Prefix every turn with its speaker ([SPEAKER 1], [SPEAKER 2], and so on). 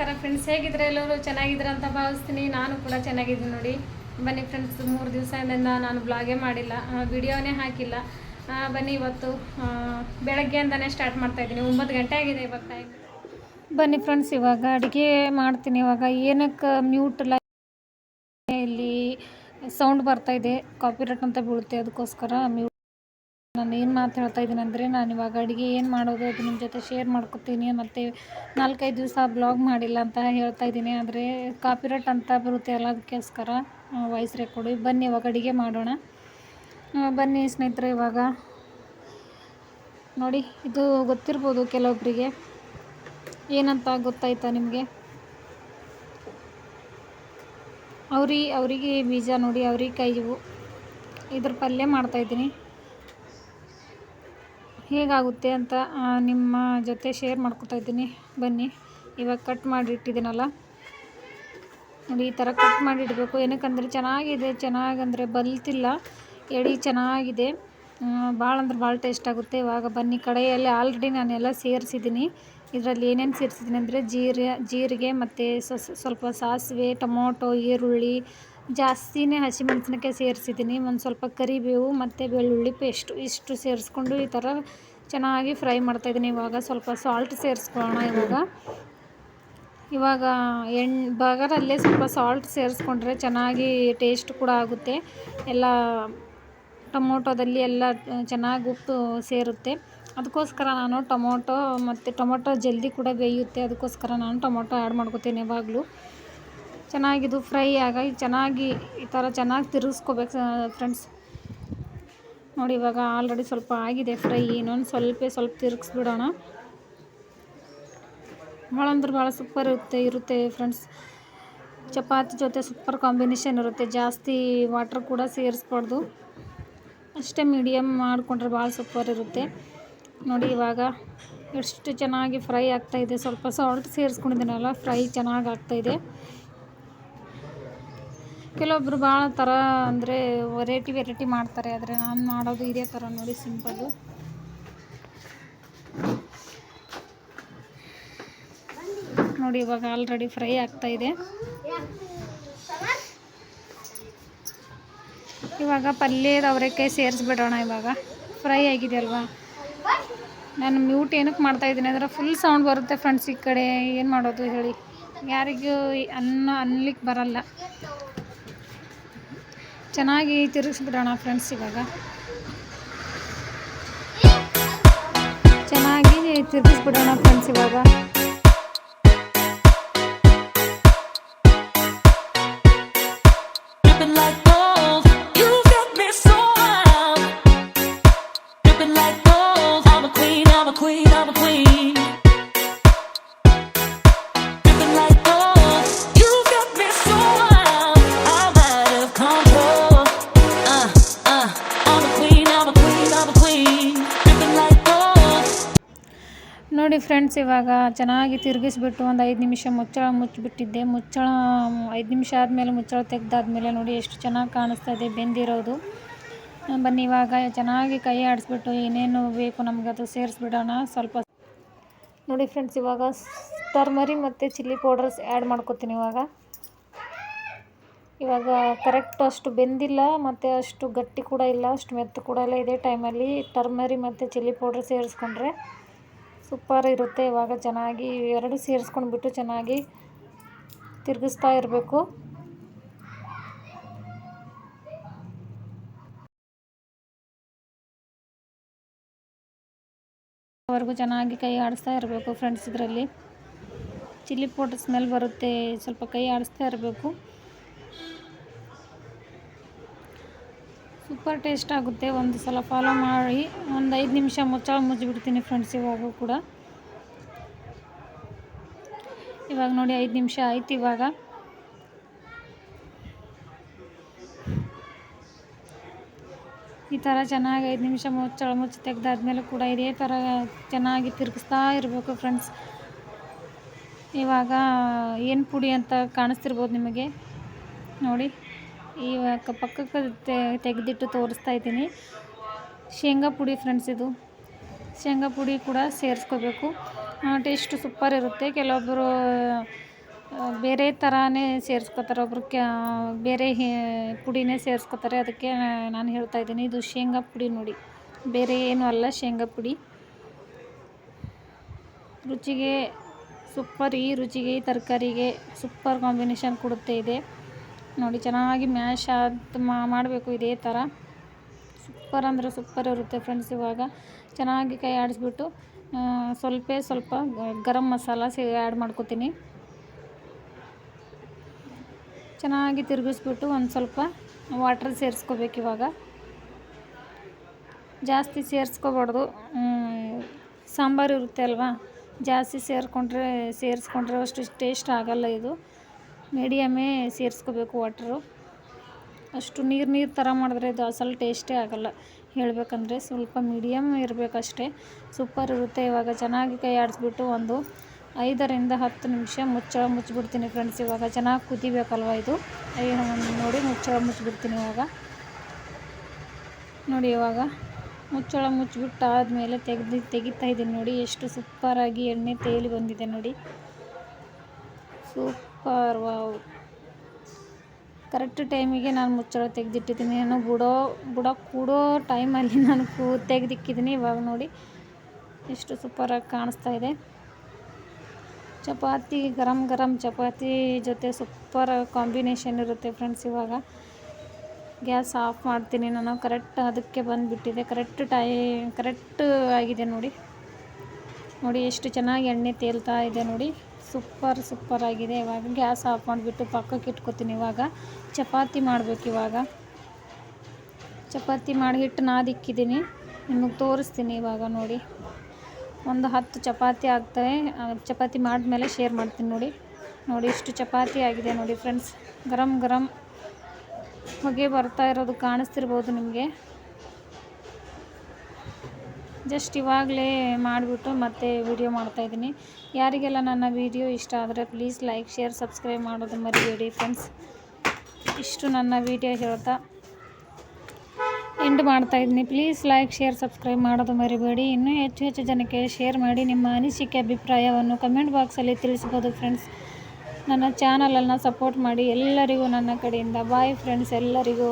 [SPEAKER 1] ನಮಸ್ಕಾರ ಫ್ರೆಂಡ್ಸ್ ಹೇಗಿದ್ರೆ ಎಲ್ಲರೂ? ಚೆನ್ನಾಗಿದ್ರೆ ಅಂತ ಭಾವಿಸ್ತೀನಿ. ನಾನು ಕೂಡ ಚೆನ್ನಾಗಿದ್ದೀನಿ ನೋಡಿ. ಬನ್ನಿ ಫ್ರೆಂಡ್ಸ್ ಮೂರು ದಿವಸದಿಂದ ನಾನು ಬ್ಲಾಗೇ ಮಾಡಿಲ್ಲ ವಿಡಿಯೋನೇ ಹಾಕಿಲ್ಲ. ಬನ್ನಿ ಇವತ್ತು ಬೆಳಗ್ಗೆ ಬೆಳಗ್ಗೆಯಿಂದನೇ ಸ್ಟಾರ್ಟ್ ಮಾಡ್ತಾ ಇದ್ದೀನಿ. ಒಂಬತ್ತು ಗಂಟೆ ಆಗಿದೆ ಟೈಮ್ ಬನ್ನಿ ಫ್ರೆಂಡ್ಸ್ ಇವಾಗ ಅಡುಗೆ ಮಾಡ್ತೀನಿ. ಇವಾಗ ಏನಕ್ಕೆ ಮ್ಯೂಟ್ ಇಲ್ಲ ಇಲ್ಲಿ ಸೌಂಡ್ ಬರ್ತಾಯಿದೆ ಕಾಪಿರೇಟ್ ಅಂತ ಬೀಳುತ್ತೆ, ಅದಕ್ಕೋಸ್ಕರ ಮ್ಯೂಟ್ ನಾನು ಏನು ಮಾತು ಹೇಳ್ತಾ ಇದ್ದೀನಿ ಅಂದರೆ ನಾನು ಇವಾಗ ಅಡುಗೆ ಏನು ಮಾಡೋದು ಅದು ನಿಮ್ಮ ಜೊತೆ ಶೇರ್ ಮಾಡ್ಕೊತೀನಿ ಮತ್ತು ನಾಲ್ಕೈದು ದಿವಸ ಬ್ಲಾಗ್ ಮಾಡಿಲ್ಲ ಅಂತ ಹೇಳ್ತಾ ಇದ್ದೀನಿ. ಆದರೆ ಕಾಪಿರೈಟ್ ಅಂತ ಬರುತ್ತೆ ಅಲ್ಲ ಅದಕ್ಕೋಸ್ಕರ ವಾಯ್ಸ್ ರೆಕಾರ್ಡು ಬನ್ನಿ ಇವಾಗ ಅಡುಗೆ ಮಾಡೋಣ. ಬನ್ನಿ ಸ್ನೇಹಿತರೆ ಇವಾಗ. ನೋಡಿ, ಇದು ಗೊತ್ತಿರ್ಬೋದು ಕೆಲವೊಬ್ಬರಿಗೆ ಏನಂತ ಗೊತ್ತಾಯ್ತಾ ನಿಮಗೆ? ಅವ್ರಿ, ಅವರಿಗೆ ಬೀಜ ನೋಡಿ ಅವ್ರಿಕಾಯಿ ಇವು ಇದ್ರ ಪಲ್ಯ ಮಾಡ್ತಾಯಿದ್ದೀನಿ ಹೇಗಾಗುತ್ತೆ ಅಂತ ನಿಮ್ಮ ಜೊತೆ ಶೇರ್ ಮಾಡ್ಕೊತಾ ಇದ್ದೀನಿ. ಬನ್ನಿ, ಇವಾಗ ಕಟ್ ಮಾಡಿ ಇಟ್ಟಿದ್ದೀನಲ್ಲ ನೋಡಿ, ಈ ಥರ ಕಟ್ ಮಾಡಿ ಇಡಬೇಕು ಏನಕ್ಕಂದರೆ, ಚೆನ್ನಾಗಿದೆ, ಚೆನ್ನಾಗಂದರೆ ಬಲ್ತಿಲ್ಲ. ಎಡಿ ಚೆನ್ನಾಗಿದೆ. ಭಾಳ ಅಂದ್ರೆ ಭಾಳ ಟೇಸ್ಟ್ ಆಗುತ್ತೆ. ಇವಾಗ ಬನ್ನಿ, ಕಡೆಯಲ್ಲಿ ಆಲ್ರೆಡಿ ನಾನೆಲ್ಲ ಸೇರಿಸಿದ್ದೀನಿ. ಇದರಲ್ಲಿ ಏನೇನು ಸೇರಿಸಿದ್ದೀನಿ ಅಂದರೆ ಜೀರೆ ಜೀರಿಗೆ ಮತ್ತು ಸ್ವಲ್ಪ ಸಾಸಿವೆ, ಟೊಮೊಟೊ, ಈರುಳ್ಳಿ ಜಾಸ್ತಿನೇ ಹಸಿಮೆಣಸಿನಕಾಯಿ ಸೇರಿಸಿದ್ದೀನಿ. ಒಂದು ಸ್ವಲ್ಪ ಕರಿಬೇವು, ಮತ್ತು ಬೆಳ್ಳುಳ್ಳಿ ಪೇಸ್ಟು ಇಷ್ಟು ಸೇರಿಸ್ಕೊಂಡು ಈ ಥರ ಚೆನ್ನಾಗಿ ಫ್ರೈ ಮಾಡ್ತಾಯಿದ್ದೀನಿ ಇವಾಗ ಸ್ವಲ್ಪ ಸಾಲ್ಟ್ ಸೇರಿಸ್ಕೊಳ್ಳೋಣ ಇವಾಗ. ಇವಾಗ ಎಣ್, ಬಗರಲ್ಲೇ ಸ್ವಲ್ಪ ಸಾಲ್ಟ್ ಸೇರಿಸ್ಕೊಂಡ್ರೆ ಚೆನ್ನಾಗಿ ಟೇಸ್ಟ್ ಕೂಡ ಆಗುತ್ತೆ. ಎಲ್ಲ ಟೊಮೊಟೊದಲ್ಲಿ ಎಲ್ಲ ಚೆನ್ನಾಗಿ ಉಪ್ಪು ಸೇರುತ್ತೆ. ಅದಕ್ಕೋಸ್ಕರ ನಾನು ಟೊಮೊಟೊ ಮತ್ತು ಟೊಮೊಟೊ ಜಲ್ದಿ ಕೂಡ ಬೇಯುತ್ತೆ. ಅದಕ್ಕೋಸ್ಕರ ನಾನು ಟೊಮೊಟೊ ಆ್ಯಡ್ ಮಾಡ್ಕೋತೀನಿ ಯಾವಾಗಲೂ ಚೆನ್ನಾಗಿದು ಫ್ರೈ ಆಗಿ ಚೆನ್ನಾಗಿ ಈ ಥರ ಚೆನ್ನಾಗಿ ತಿರುಗಿಸ್ಕೋಬೇಕು ಫ್ರೆಂಡ್ಸ್ ನೋಡಿ, ಇವಾಗ ಆಲ್ರೆಡಿ ಸ್ವಲ್ಪ ಆಗಿದೆ ಫ್ರೈ, ಇನ್ನೊಂದು ಸ್ವಲ್ಪ ಸ್ವಲ್ಪ ತಿರುಗಿಸ್ಬಿಡೋಣ. ಭಾಳ ಅಂದ್ರೆ ಭಾಳ ಸೂಪರ್ ಇರುತ್ತೆ ಇರುತ್ತೆ ಫ್ರೆಂಡ್ಸ್ ಚಪಾತಿ ಜೊತೆ ಸೂಪರ್ ಕಾಂಬಿನೇಷನ್ ಇರುತ್ತೆ, ಜಾಸ್ತಿ ವಾಟ್ರ್ ಕೂಡ ಸೇರಿಸ್ಬಾರ್ದು. ಅಷ್ಟೇ ಮೀಡಿಯಮ್ ಮಾಡಿಕೊಂಡ್ರೆ ಭಾಳ ಸೂಪರ್ ಇರುತ್ತೆ. ನೋಡಿ, ಇವಾಗ ಎಷ್ಟು ಚೆನ್ನಾಗಿ ಫ್ರೈ ಆಗ್ತಾಯಿದೆ ಸ್ವಲ್ಪ ಸಾಲ್ಟ್ ಸೇರಿಸ್ಕೊಂಡಿದ್ದೀನಲ್ಲ ಫ್ರೈ ಚೆನ್ನಾಗಿ ಆಗ್ತಾಯಿದೆ ಕೆಲವೊಬ್ಬರು ಭಾಳ ಥರ ಅಂದರೆ ವೆರೈಟಿ ವೆರೈಟಿ ಮಾಡ್ತಾರೆ, ಆದರೆ ನಾನು ಮಾಡೋದು ಇದೇ ಥರ ನೋಡಿ ಸಿಂಪಲ್ಲು. ನೋಡಿ ಇವಾಗ ಆಲ್ರೆಡಿ ಫ್ರೈ ಆಗ್ತಾಯಿದೆ ಇವಾಗ ಪಲ್ಯದ ಅವರೆಕಾಯಿ ಸೇರಿಸ್ಬಿಡೋಣ ಇವಾಗ. ಫ್ರೈ ಆಗಿದೆ ಅಲ್ವಾ? ನಾನು ಮ್ಯೂಟ್ ಏನಕ್ಕೆ ಮಾಡ್ತಾಯಿದ್ದೀನಿ ಅಂದರೆ ಫುಲ್ ಸೌಂಡ್ ಬರುತ್ತೆ ಫ್ರೆಂಡ್ಸ್ ಈ ಕಡೆ. ಏನು ಮಾಡೋದು ಹೇಳಿ? ಯಾರಿಗೂ ಅನ್ನ ಅನ್ಲಿಕ್ಕೆ ಬರಲ್ಲ. ಚೆನ್ನಾಗಿ ತಿರುಗಿಸ್ಬಿಡೋಣ ಫ್ರೆಂಡ್ಸ್ ಇವಾಗ. ಚೆನ್ನಾಗಿ ತಿರುಗಿಸ್ಬಿಡೋಣ ಫ್ರೆಂಡ್ಸ್ ಇವಾಗ. ಫ್ರೆಂಡ್ಸ್ ಇವಾಗ ಚೆನ್ನಾಗಿ ತಿರುಗಿಸ್ಬಿಟ್ಟು ಒಂದು ಐದು ನಿಮಿಷ ಮುಚ್ಚಳ ಮುಚ್ಚಿಬಿಟ್ಟಿದ್ದೆ. ಮುಚ್ಚಳ, ಐದು ನಿಮಿಷ ಆದಮೇಲೆ ಮುಚ್ಚಳ ತೆಗೆದಾದ್ಮೇಲೆ ನೋಡಿ ಎಷ್ಟು ಚೆನ್ನಾಗಿ ಕಾಣಿಸ್ತಾ ಇದೆ ಬೆಂದಿರೋದು. ಬನ್ನಿ, ಇವಾಗ ಚೆನ್ನಾಗಿ ಕೈ ಆಡಿಸ್ಬಿಟ್ಟು ಏನೇನು ಬೇಕು ನಮ್ಗೆ ಅದು ಸೇರಿಸ್ಬಿಡೋಣ ಸ್ವಲ್ಪ. ನೋಡಿ ಫ್ರೆಂಡ್ಸ್ ಇವಾಗ ಟರ್ಮರಿ ಮತ್ತು ಚಿಲ್ಲಿ ಪೌಡರ್ಸ್ ಆ್ಯಡ್ ಮಾಡ್ಕೊತೀನಿ ಇವಾಗ. ಇವಾಗ ಕರೆಕ್ಟ್ ಅಷ್ಟು ಬೆಂದಿಲ್ಲ, ಮತ್ತು ಅಷ್ಟು ಗಟ್ಟಿ ಕೂಡ ಇಲ್ಲ, ಅಷ್ಟು ಮೆತ್ತು ಕೂಡ ಇಲ್ಲ. ಇದೇ ಟೈಮಲ್ಲಿ ಟರ್ಮರಿ ಮತ್ತು ಚಿಲ್ಲಿ ಪೌಡ್ರ್ ಸೇರಿಸ್ಕೊಂಡ್ರೆ ಸೂಪರ್ ಇರುತ್ತೆ. ಇವಾಗ ಚೆನ್ನಾಗಿ ಎರಡು ಸೇರಿಸ್ಕೊಂಡ್ಬಿಟ್ಟು ಚೆನ್ನಾಗಿ ತಿರುಗಿಸ್ತಾ ಇರಬೇಕು. ವರೆಗೂ ಚೆನ್ನಾಗಿ ಕೈ ಆಡಿಸ್ತಾ ಇರಬೇಕು ಫ್ರೆಂಡ್ಸ್ ಇದರಲ್ಲಿ. ಚಿಲ್ಲಿ ಪೌಡರ್ ಸ್ಮೆಲ್ ಬರುತ್ತೆ. ಸ್ವಲ್ಪ ಕೈ ಆಡಿಸ್ತಾ ಇರಬೇಕು. ಸೂಪರ್ ಟೇಸ್ಟ್ ಆಗುತ್ತೆ, ಒಂದು ಸಲ ಫಾಲೋ ಮಾಡಿ, ಒಂದು ಐದು ನಿಮಿಷ ಮುಚ್ಚಳ ಮುಚ್ಚಿಬಿಡ್ತೀನಿ ಫ್ರೆಂಡ್ಸ್ ಇವಾಗ ಕೂಡ. ಇವಾಗ ನೋಡಿ ಐದು ನಿಮಿಷ ಆಯ್ತು ಇವಾಗ. ಈ ಥರ ಚೆನ್ನಾಗಿ ಐದು ನಿಮಿಷ ಮುಚ್ಚಳ ಮುಚ್ಚಿ ತೆಗೆದಾದ್ಮೇಲೆ ಕೂಡ ಇದೇ ಥರ ಚೆನ್ನಾಗಿ ತಿರುಗಿಸ್ತಾ ಇರಬೇಕು ಫ್ರೆಂಡ್ಸ್ ಇವಾಗ ಏನು ಪುಡಿ ಅಂತ ಕಾಣಿಸ್ತಿರ್ಬೋದು ನಿಮಗೆ? ನೋಡಿ. ಇವಾಗ ಪಕ್ಕಕ್ಕೆ ತೆಗೆದಿಟ್ಟು ತೋರಿಸ್ತಾ ಇದ್ದೀನಿ. ಶೇಂಗಾ ಪುಡಿ ಫ್ರೆಂಡ್ಸ್ ಇದು. ಶೇಂಗಾ ಪುಡಿ ಕೂಡ ಸೇರಿಸ್ಕೋಬೇಕು. ಟೇಸ್ಟ್ ಸೂಪರ್ ಇರುತ್ತೆ. ಕೆಲವೊಬ್ಬರು ಬೇರೆ ಥರನೇ ಸೇರಿಸ್ಕೋತಾರೆ. ಒಬ್ರು ಕ್ಯಾ, ಬೇರೆ ಪುಡಿನೇ ಸೇರಿಸ್ಕೋತಾರೆ. ಅದಕ್ಕೆ ನಾನು ಹೇಳ್ತಾ ಇದ್ದೀನಿ. ಇದು ಶೇಂಗಾ ಪುಡಿ ನೋಡಿ. ಬೇರೆ ಏನೂ ಅಲ್ಲ ಶೇಂಗಾ ಪುಡಿ. ರುಚಿಗೆ ಸೂಪರ್ ಈ ರುಚಿಗೆ, ಈ ತರಕಾರಿಗೆ ಸೂಪರ್ ಕಾಂಬಿನೇಷನ್ ಕೊಡುತ್ತೆ ಇದೆ. ನೋಡಿ, ಚೆನ್ನಾಗಿ ಮ್ಯಾಶ್ ಆದ ಮಾಡಬೇಕು ಇದೇ ಥರ ಸೂಪರ್ ಅಂದರೆ ಸೂಪರ್ ಇರುತ್ತೆ ಫ್ರೆಂಡ್ಸ್ ಇವಾಗ. ಚೆನ್ನಾಗಿ ಕೈ ಆಡಿಸ್ಬಿಟ್ಟು ಸ್ವಲ್ಪ ಸ್ವಲ್ಪ ಗರಂ ಮಸಾಲ ಸಿ ಆ್ಯಡ್ ಮಾಡ್ಕೊತೀನಿ. ಚೆನ್ನಾಗಿ ತಿರುಗಿಸ್ಬಿಟ್ಟು ಒಂದು ಸ್ವಲ್ಪ ವಾಟ್ರ್ ಸೇರಿಸ್ಕೋಬೇಕು ಇವಾಗ. ಜಾಸ್ತಿ ಸೇರಿಸ್ಕೋಬಾರ್ದು. ಸಾಂಬಾರು ಇರುತ್ತೆ ಅಲ್ವಾ? ಜಾಸ್ತಿ ಸೇರಿಕೊಂಡ್ರೆ, ಸೇರಿಸ್ಕೊಂಡ್ರೆ ಅಷ್ಟು ಟೇಸ್ಟ್ ಆಗೋಲ್ಲ ಇದು. ಮೀಡಿಯಮೇ ಸೇರಿಸ್ಕೋಬೇಕು ವಾಟ್ರು ಅಷ್ಟು ನೀರು ನೀರು ಥರ ಮಾಡಿದ್ರೆ ಇದು ಅಸಲು ಟೇಸ್ಟೇ ಆಗೋಲ್ಲ. ಹೇಳಬೇಕಂದ್ರೆ ಸ್ವಲ್ಪ ಮೀಡಿಯಮ್ ಇರಬೇಕಷ್ಟೇ ಸೂಪರ್ ಇರುತ್ತೆ. ಇವಾಗ ಚೆನ್ನಾಗಿ ಕೈ ಆಡಿಸ್ಬಿಟ್ಟು ಒಂದು ಐದರಿಂದ ಹತ್ತು ನಿಮಿಷ ಮುಚ್ಚಳ ಮುಚ್ಚಿಬಿಡ್ತೀನಿ ಫ್ರೆಂಡ್ಸ್ ಇವಾಗ ಚೆನ್ನಾಗಿ ಕುದಿಬೇಕಲ್ವ ಇದು? ನೋಡಿ ಮುಚ್ಚಳ ಮುಚ್ಚಿಬಿಡ್ತೀನಿ ಇವಾಗ. ನೋಡಿ ಇವಾಗ ಮುಚ್ಚಳ ಮುಚ್ಚಿಬಿಟ್ಟು ಆದಮೇಲೆ ತೆಗೆದು ತೆಗಿತಾ ಇದ್ದೀನಿ ನೋಡಿ ಎಷ್ಟು ಸೂಪರಾಗಿ ಎಣ್ಣೆ ತೇಲಿ ಬಂದಿದೆ ನೋಡಿ. Super, wow. ಕರೆಕ್ಟ್ ಟೈಮಿಗೆ ನಾನು ಮುಚ್ಚಳ ತೆಗೆದಿಟ್ಟಿದ್ದೀನಿ. ನಾನು ಬಿಡೋ, ಬುಡ ಕೂಡೋ ಟೈಮಲ್ಲಿ ನಾನು ಕೂ ತೆಗೆದಿಕ್ಕಿದ್ದೀನಿ. ಇವಾಗ ನೋಡಿ, ಎಷ್ಟು ಸೂಪರಾಗಿ ಕಾಣಿಸ್ತಾ ಇದೆ. ಚಪಾತಿ, ಗರಂ ಗರಂ ಚಪಾತಿ ಜೊತೆ ಸೂಪರ್ ಕಾಂಬಿನೇಷನ್ ಇರುತ್ತೆ ಫ್ರೆಂಡ್ಸ್ ಇವಾಗ. ಗ್ಯಾಸ್ ಆಫ್ ಮಾಡ್ತೀನಿ ನಾನು. ಕರೆಕ್ಟ್ ಅದಕ್ಕೆ ಬಂದುಬಿಟ್ಟಿದೆ. ಕರೆಕ್ಟ್ ಟೈ, ಕರೆಕ್ಟ್ ಆಗಿದೆ ನೋಡಿ. ನೋಡಿ ಎಷ್ಟು ಚೆನ್ನಾಗಿ ಎಣ್ಣೆ ತೇಲ್ತಾ ಇದೆ ನೋಡಿ. ಸೂಪರ್ ಸೂಪರ್ ಆಗಿದೆ. ಇವಾಗ ಗ್ಯಾಸ್ ಆಫ್ ಮಾಡಿಬಿಟ್ಟು ಪಕ್ಕಕ್ಕೆ ಇಟ್ಕೊತೀನಿ. ಇವಾಗ ಚಪಾತಿ ಮಾಡಬೇಕು ಇವಾಗ. ಚಪಾತಿ ಮಾಡಿ ಹಿಟ್ಟು ನಾದಿಕ್ಕಿದ್ದೀನಿ ನಿಮಗೆ ತೋರಿಸ್ತೀನಿ ಇವಾಗ ನೋಡಿ. ಒಂದು ಹತ್ತು ಚಪಾತಿ ಆಗ್ತವೆ. ಚಪಾತಿ ಮಾಡಿದ್ಮೇಲೆ ಶೇರ್ ಮಾಡ್ತೀನಿ ನೋಡಿ. ನೋಡಿ, ಇಷ್ಟು ಚಪಾತಿ ಆಗಿದೆ ನೋಡಿ ಫ್ರೆಂಡ್ಸ್. ಗರಂ ಗರಂ. ಹೊಗೆ ಬರ್ತಾ ಇರೋದು ಕಾಣಿಸ್ತಿರ್ಬೋದು ನಿಮಗೆ. ಜಸ್ಟ್ ಇವಾಗಲೇ ಮಾಡಿಬಿಟ್ಟು ಮತ್ತೆ ವಿಡಿಯೋ ಮಾಡ್ತಾಯಿದ್ದೀನಿ ಯಾರಿಗೆಲ್ಲ ನನ್ನ ವಿಡಿಯೋ ಇಷ್ಟ ಆದರೆ ಪ್ಲೀಸ್ ಲೈಕ್, ಶೇರ್, ಸಬ್ಸ್ಕ್ರೈಬ್ ಮಾಡೋದು ಮರಿಬೇಡಿ ಫ್ರೆಂಡ್ಸ್. ಇಷ್ಟು ನನ್ನ ವಿಡಿಯೋ ಹೇಳ್ತಾ ಎಂಡ್ ಮಾಡ್ತಾಯಿದ್ದೀನಿ ಪ್ಲೀಸ್ ಲೈಕ್, ಶೇರ್, ಸಬ್ಸ್ಕ್ರೈಬ್ ಮಾಡೋದು ಮರಿಬೇಡಿ. ಇನ್ನೂ ಹೆಚ್ಚು ಹೆಚ್ಚು ಜನಕ್ಕೆ ಶೇರ್ ಮಾಡಿ ನಿಮ್ಮ ಅನಿಸಿಕೆ, ಅಭಿಪ್ರಾಯವನ್ನು ಕಮೆಂಟ್ ಬಾಕ್ಸಲ್ಲಿ ತಿಳಿಸ್ಬೋದು ಫ್ರೆಂಡ್ಸ್. ನನ್ನ ಚಾನಲನ್ನು ಸಪೋರ್ಟ್ ಮಾಡಿ ಎಲ್ಲರಿಗೂ ನನ್ನ ಕಡೆಯಿಂದ. ಬಾಯ್ ಫ್ರೆಂಡ್ಸ್, ಎಲ್ಲರಿಗೂ.